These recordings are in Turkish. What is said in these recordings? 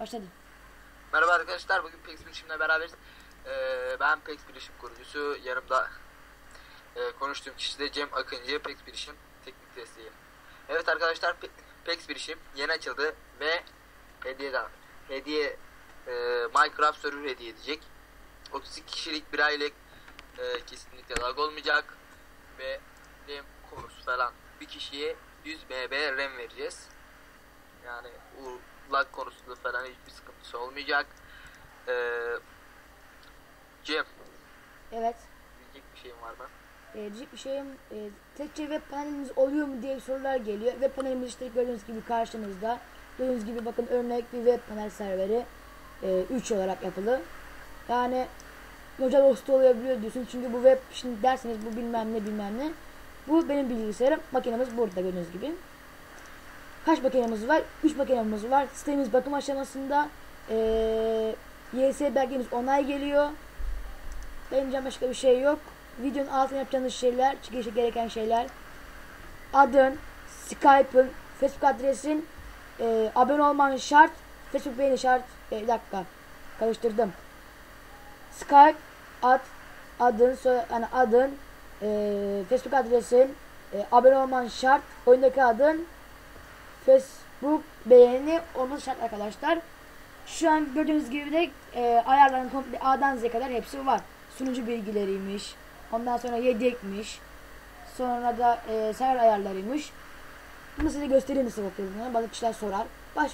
Başladı. Merhaba arkadaşlar, bugün PEX Bilişim'le beraberiz. Ee, ben PEX Bilişim kurucusu, yanımda e, konuştuğum kişi de Cem Akıncı, PEX Bilişim teknik desteği. Evet arkadaşlar, Pe- PEX Bilişim yeni açıldı ve hediye de hediye e, Minecraft server hediye edecek. 32 kişilik bir aylık e, kesinlikle lag olmayacak ve RAM konusu falan bir kişiye 100 MB RAM vereceğiz. Yani lag konusunda falan hiçbir sıkıntısı olmayacak. Ee, Cem, Evet. diyecek bir şeyin var mı? E, diyecek bir şeyim. E, tekçe web panelimiz oluyor mu diye sorular geliyor. Web panelimiz işte gördüğünüz gibi karşınızda. Gördüğünüz gibi bakın örnek bir web panel serveri. 3 olarak yapılı. Yani hoca dostu olabiliyor diyorsun. Çünkü bu web şimdi derseniz bu bilmem ne bilmem ne. Bu benim bilgisayarım. Makinemiz burada gördüğünüz gibi. Kaç makinemiz var? 3 makinemiz var. Sitemiz bakım aşamasında. Ee, YS belgeniz onay geliyor. Bence başka bir şey yok. Videonun altına yapacağınız şeyler, çıkışı gereken şeyler. Adın, Skype'ın, Facebook adresin, e, abone olman şart. Facebook beğeni şart. E, bir dakika. Karıştırdım. Skype, ad, adın, soy, yani adın, e, Facebook adresin, e, abone olman şart. Oyundaki adın, Facebook beğeni olması şart arkadaşlar. Şu an gördüğünüz gibi de e, ayarların komple A'dan Z'ye kadar hepsi var. Sunucu bilgileriymiş. Ondan sonra yedekmiş. Sonra da e, server ayarlarıymış. Bunu size göstereyim nasıl bakıldığını. Bazı kişiler sorar. Baş,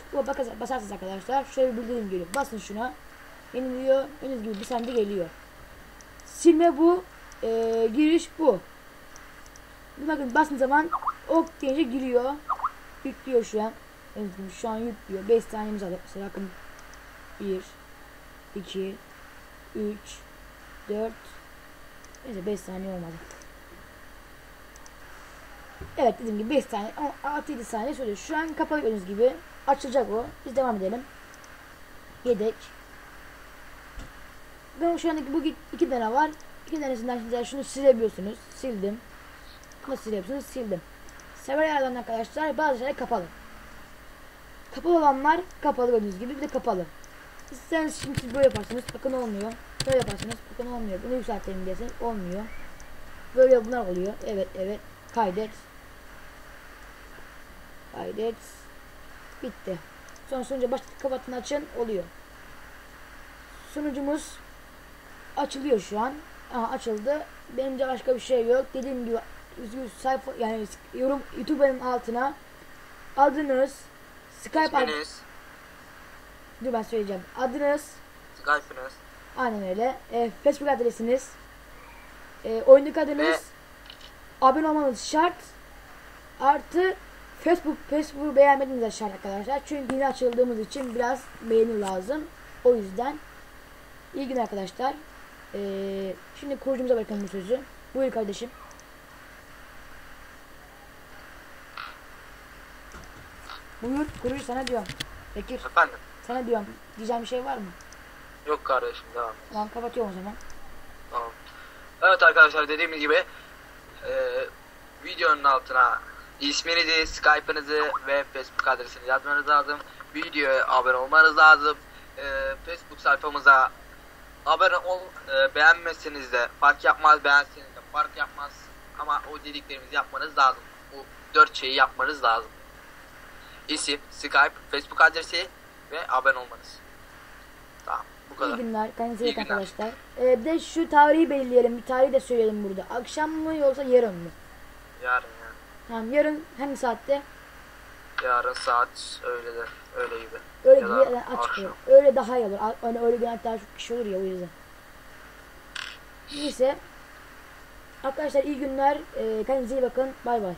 basarsınız arkadaşlar. Şöyle bir bildirim geliyor. Basın şuna. Yeniliyor. Gördüğünüz gibi bir sende geliyor. Silme bu. E, giriş bu. Bakın basın zaman ok deyince giriyor. Yüklüyor şu an. Gibi şu an yüklüyor. 5 saniyemiz alır. Mesela bakın 1 2 3 4 Neyse 5 saniye olmadı. Evet dediğim gibi 5 saniye 6-7 saniye sürüyor. Şu an kapalı gördüğünüz gibi açılacak o. Biz devam edelim. Yedek. Ben şu andaki bu iki tane var. İki tanesinden şunu silebiliyorsunuz. Sildim. Nasıl siliyorsunuz? Sildim. Server ayarlarından arkadaşlar bazı şeyler kapalı. Kapalı olanlar kapalı gördüğünüz gibi bir de kapalı. İsterseniz şimdi böyle yaparsınız bakın olmuyor. Böyle yaparsınız bakın olmuyor. Bunu yükseltelim deseniz olmuyor. Böyle bunlar oluyor. Evet evet. Kaydet. Kaydet. Bitti. Sonra sunucu baş kapatın açın oluyor. Sunucumuz açılıyor şu an. Aha açıldı. Benim de başka bir şey yok. Dediğim gibi sayfa yani yorum YouTube'un altına adınız Skype ad- Dur ben söyleyeceğim. Adınız Skype'ınız aynen öyle. E, Facebook adresiniz e, oyundaki adınız Ve- abone olmanız şart. Artı Facebook Facebook'u beğenmediğiniz şart arkadaşlar. Çünkü yeni açıldığımız için biraz beğeni lazım. O yüzden iyi gün arkadaşlar. E, şimdi kurucumuza bırakalım bu sözü. Buyur kardeşim. Buyur kurucu sana diyorum. Bekir efendim. sana diyorum. Diyeceğim bir şey var mı? Yok kardeşim devam. Tamam kapatıyorum o zaman. Tamam. Evet arkadaşlar dediğimiz gibi e, videonun altına isminizi, Skype'ınızı ve Facebook adresini yazmanız lazım. Videoya abone olmanız lazım. E, Facebook sayfamıza abone ol, e, beğenmezseniz de fark yapmaz, beğenseniz de fark yapmaz. Ama o dediklerimizi yapmanız lazım. Bu dört şeyi yapmanız lazım. İsim, Skype, Facebook adresi ve abone olmanız. Tamam bu İyi kadar. günler. Kendinize iyi İyi günler. arkadaşlar. Ee, bir de şu tarihi belirleyelim. Bir tarihi de söyleyelim burada. Akşam mı yoksa yarın mı? Yarın yani. Tamam yarın hangi saatte? Yarın saat öyle de öyle gibi. Öyle Ya gibi yani açık olur. Öyle daha iyi olur. Hani öyle bir daha çok kişi olur ya o yüzden. Neyse. Arkadaşlar iyi günler. Ee, kendinize iyi bakın. Bay bay.